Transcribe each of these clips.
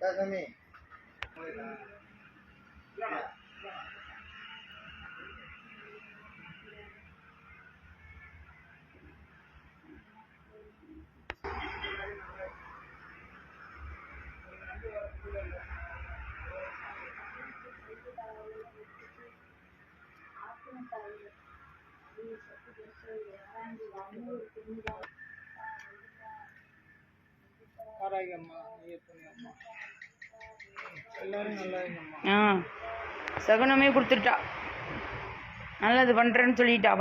짜장면. Para que más, ahí ponía más. ஆ. சகுனமே கொடுத்துட்டா. நல்லது பண்ணுறேன்னு சொல்லிட்டா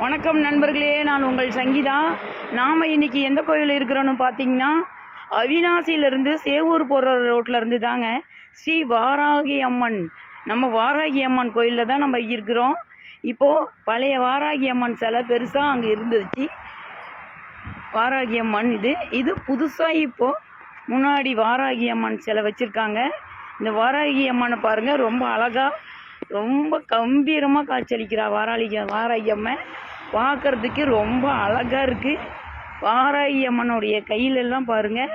வணக்கம் நண்பர்களே நான் உங்கள் சங்கீதா. நாம் இன்னைக்கு எந்த கோயில் இருக்கிறோன்னு பார்த்தீங்கன்னா அவினாசியிலேருந்து சேவூர் போகிற ரோட்டில் இருந்து தாங்க ஸ்ரீ வாராகி அம்மன். நம்ம வாராகி அம்மன் கோயிலில் தான் நம்ம இருக்கிறோம். இப்போது பழைய வாராகி அம்மன் சிலை பெருசாக அங்கே இருந்துச்சு. வாராகி அம்மன் இது. இது புதுசாக இப்போது முன்னாடி வாராகி அம்மன் சிலை வச்சுருக்காங்க. இந்த வாராகி அம்மனை பாருங்கள் ரொம்ப அழகாக ரொம்ப கம்பீரமாக காட்சியளிக்கிறா வாராளிக வாராகி அம்மன் பார்க்கறதுக்கு ரொம்ப அழகாக இருக்குது வாராகி அம்மனுடைய கையிலெல்லாம் பாருங்கள்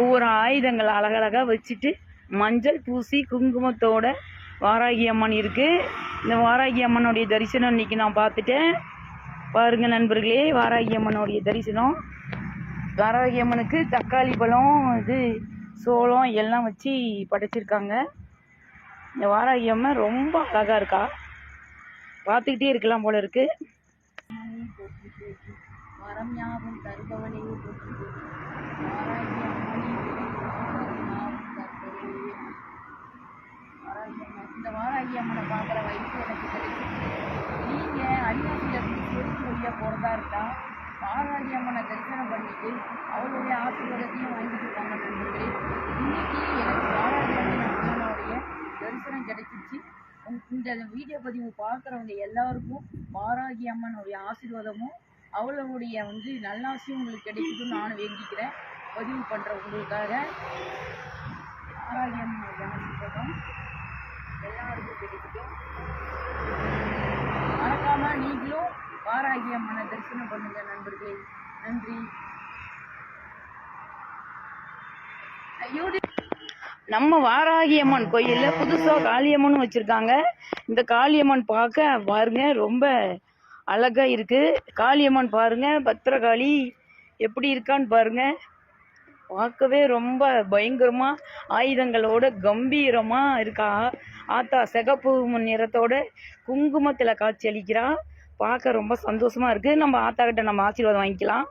ஒவ்வொரு ஆயுதங்கள் அழகழகாக வச்சுட்டு மஞ்சள் பூசி குங்குமத்தோட வாராகி அம்மன் இருக்குது இந்த வாராகி அம்மனுடைய தரிசனம் இன்னைக்கு நான் பார்த்துட்டேன். பாருங்கள் நண்பர்களே வாராகி அம்மனுடைய தரிசனம். வாராகி அம்மனுக்கு தக்காளி பழம் இது சோளம் எல்லாம் வச்சு படைச்சிருக்காங்க. இந்த வாராகி அம்மன் ரொம்ப அழகாக இருக்கா? பார்த்துக்கிட்டே இருக்கலாம் போல இருக்கு. வரம் ஞாபகம் தருபவனே போற்றி போற்றி. வாராகி அம்மனே, இந்த வாராகி அம்மனை பார்க்குற வயசு எனக்கு கிடைக்கும் நீங்கள் அரியாசிலேருந்து சேர்த்து வழியாக போகிறதா இருந்தால் வாராகி அம்மனை தரிசனம் பண்ணிட்டு அவளுடைய ஆசீர்வாதத்தையும் வாங்கிட்டு போங்க நண்பர்களே. இன்னைக்கு கிடைச்சிச்சு இந்த வீடியோ பதிவு பார்க்குறவங்க எல்லாருக்கும் பாராகி அம்மனுடைய ஆசீர்வாதமும் அவளுடைய வந்து நல்லாசியும் உங்களுக்கு கிடைக்குதுன்னு நானும் வேண்டிக்கிறேன். பதிவு பண்ணுற உங்களுக்காக வாராகி அம்மனுடைய ஆசீர்வாதம் எல்லாருக்கும் கிடைக்கட்டும் மறக்காமல் நீங்களும் பாராகி அம்மனை தரிசனம் பண்ணுங்க நண்பர்களே. நன்றி. நம்ம வாராகியம்மன் கோயிலில் புதுசாக காளியம்மன் வச்சுருக்காங்க. இந்த காளியம்மன் பார்க்க பாருங்க ரொம்ப அழகா இருக்கு. காளியம்மன் பாருங்க பத்திரகாளி எப்படி இருக்கான்னு பாருங்க. பார்க்கவே ரொம்ப பயங்கரமா ஆயுதங்களோட கம்பீரமா இருக்கா. ஆத்தா சிகப்பு நிறத்தோட குங்குமத்துல காட்சி அளிக்கிறா. பார்க்க ரொம்ப சந்தோஷமா இருக்கு. நம்ம ஆத்தா கிட்ட நம்ம ஆசீர்வாதம் வாங்கிக்கலாம்.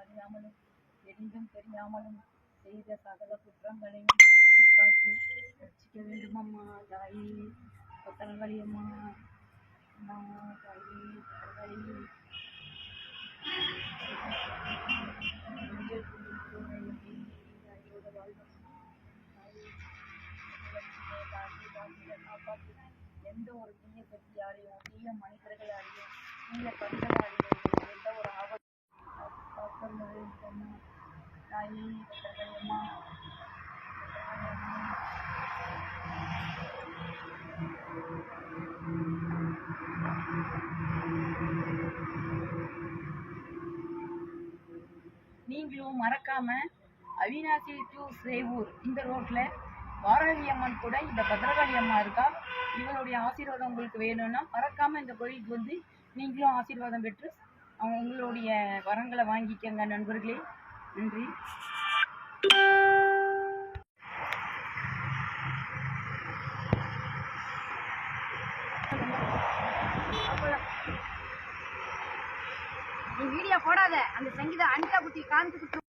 அறியாமலும் தெரிந்தும் தெரியாமலும் செய்த சகல குற்றங்களையும் திருத்தி காத்து ரட்சிக்க வேண்டுமம்மா தாயி. பத்திரங்களி அம்மா அம்மா தாயி பத்திரங்களி எந்த ஒரு தீய சக்தியாலையும் தீய மனித தீய கண்களாலையும் எந்த ஒரு ஆபத்து காக்கறது தாயி நீங்களும் மறக்காம அவினாசி டு சேவூர் இந்த ரோட்ல வாராகி அம்மன் கூட இந்த பத்ரகாளி அம்மா இருக்கா? இவனுடைய ஆசீர்வாதம் உங்களுக்கு வேணும்னா மறக்காம இந்த கோயிலுக்கு வந்து நீங்களும் ஆசீர்வாதம் பெற்று அவங்க உங்களுடைய வரங்களை வாங்கிக்கங்க நண்பர்களே. நன்றி. நீ வீடியோ போடாத. அந்த சங்கீதா அனிதா குட்டி காமிச்சு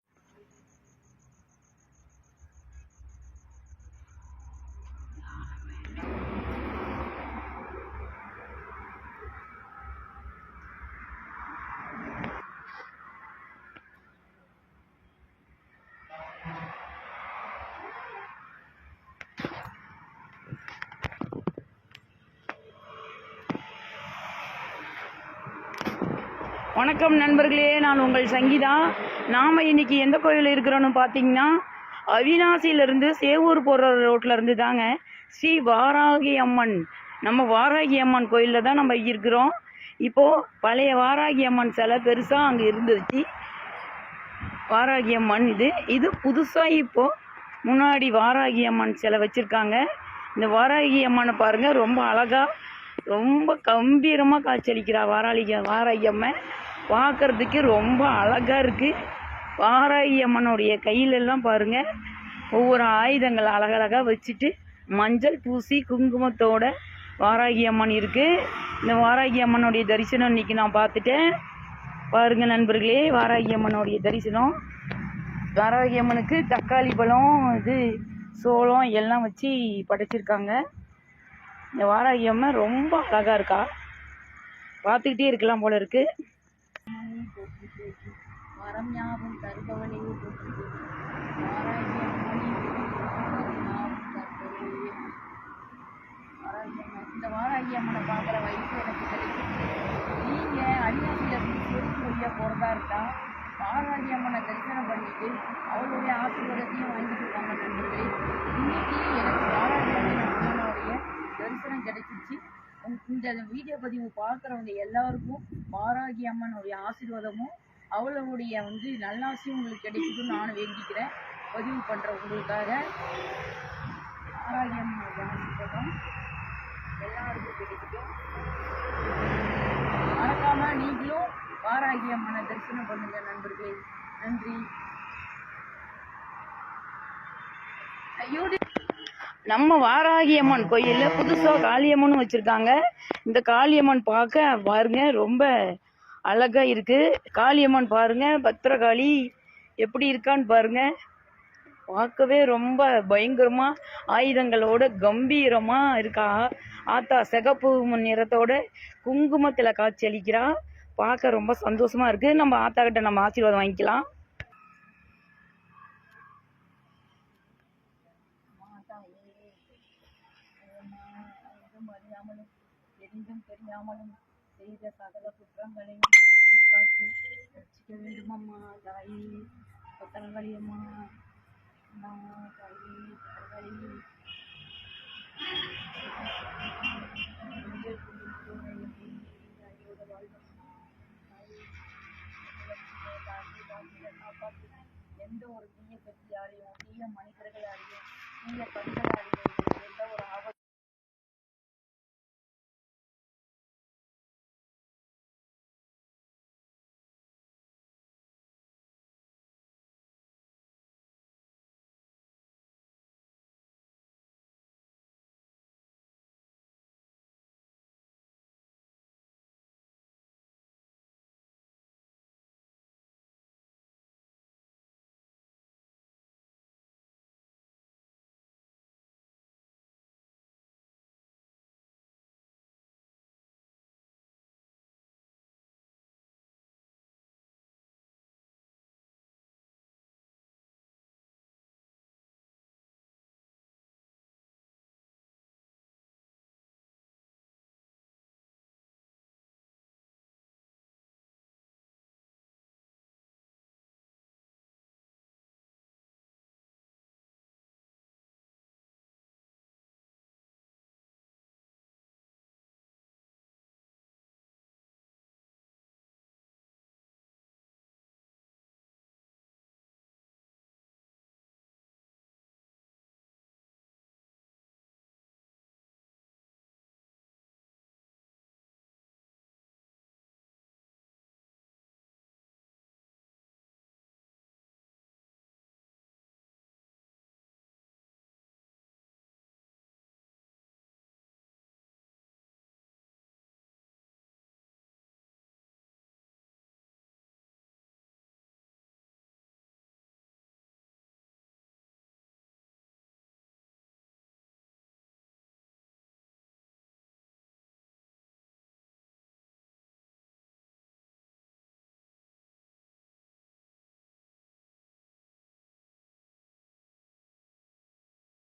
வணக்கம் நண்பர்களே நான் உங்கள் சங்கீதா. நாம் இன்னைக்கு எந்த கோயிலில் இருக்கிறோன்னு பார்த்தீங்கன்னா அவினாசியிலிருந்து சேவூர் போகிற ரோட்டில் இருந்து தாங்க ஸ்ரீ வாராகி அம்மன். நம்ம வாராகி அம்மன் கோயிலில் தான் நம்ம இருக்கிறோம். இப்போது பழைய வாராகி அம்மன் சிலை பெருசாக அங்கே இருந்துச்சு. வாராகி அம்மன் இது. இது புதுசாக இப்போது முன்னாடி வாராகி அம்மன் சிலை வச்சுருக்காங்க. இந்த வாராகி அம்மனை பாருங்கள் ரொம்ப அழகாக ரொம்ப கம்பீரமாக காட்சியளிக்கிறா வாராளிக வாராகி அம்மன். பார்க்கறதுக்கு ரொம்ப அழகாக இருக்குது வாராகி அம்மனுடைய கையிலெல்லாம் பாருங்கள் ஒவ்வொரு ஆயுதங்கள் அழகழகாக வச்சுட்டு மஞ்சள் பூசி குங்குமத்தோட வாராகி அம்மன் இருக்குது இந்த வாராகி அம்மனுடைய தரிசனம் இன்னைக்கு நான் பார்த்துட்டேன். பாருங்கள் நண்பர்களே வாராகி அம்மனுடைய தரிசனம். வாராகி அம்மனுக்கு தக்காளி பழம் இது சோளம் எல்லாம் வச்சு படைச்சிருக்காங்க. இந்த வாராகி அம்மன் ரொம்ப அழகாக இருக்கா? பார்த்துக்கிட்டே இருக்கலாம் போல இருக்குது வரம் யாவும் தருபவனே போற்றி வாராகி இந்த வாராகி அம்மனை பார்க்குற வயசு எனக்கு கிடைச்சிச்சு நீங்கள் அடியாசியில் இருந்து செருப்பு வழியாக போகிறதா இருந்தா வாராகி அம்மனை தரிசனம் பண்ணிட்டு அவளுடைய ஆசீர்வாதத்தையும் வாங்கிட்டு போங்க நண்பர்களே. இன்னைக்கு எனக்கு வாராகி அம்மனுடைய தரிசனம் கிடைச்சிச்சு. இந்த வீடியோ பதிவு பார்க்குறவங்க எல்லாருக்கும் வாராகி அம்மனுடைய ஆசீர்வாதமும் அவளுடைய வந்து நல்லாசியும் உங்களுக்கு கிடைக்கணும்னு நானும் வேண்டிக்கிறேன். பதிவு பண்ணுற உங்களுக்காக. வாராகி அம்மனுடைய எல்லாருக்கும் கிடைக்கட்டும் மறக்காம நீங்களும் வாராகி அம்மனை தரிசனம் பண்ணுங்க நண்பர்களே. நன்றி. ஐயோ நம்ம வாராகியம்மன் கோயிலில் புதுசாக காளியம்மன் வச்சுருக்காங்க. இந்த காளியம்மன் பார்க்க பாருங்க ரொம்ப அழகா இருக்கு. காளியம்மன் பாருங்க பத்திரகாளி எப்படி இருக்கான்னு பாருங்க. பார்க்கவே ரொம்ப பயங்கரமா ஆயுதங்களோட கம்பீரமா இருக்கா. ஆத்தா சிகப்பு நிறத்தோட குங்குமத்தில் காட்சி அளிக்கிறா பார்க்க ரொம்ப சந்தோஷமா இருக்கு. நம்ம ஆத்தா கிட்ட நம்ம ஆசீர்வாதம் வாங்கிக்கலாம். தெரிந்தும் தெரியாமலும் செய்த சகல குற்றங்களையும் திருத்திக் காத்து ரட்சிக்க வேண்டும் அம்மா தாயே. பத்திரங்களி அம்மா. அம்மா தாயே பத்திரங்களி. எந்த ஒரு தீய சக்தியாலையும் தீய மனிதர்களாலையும் தீய கண்களாலையும்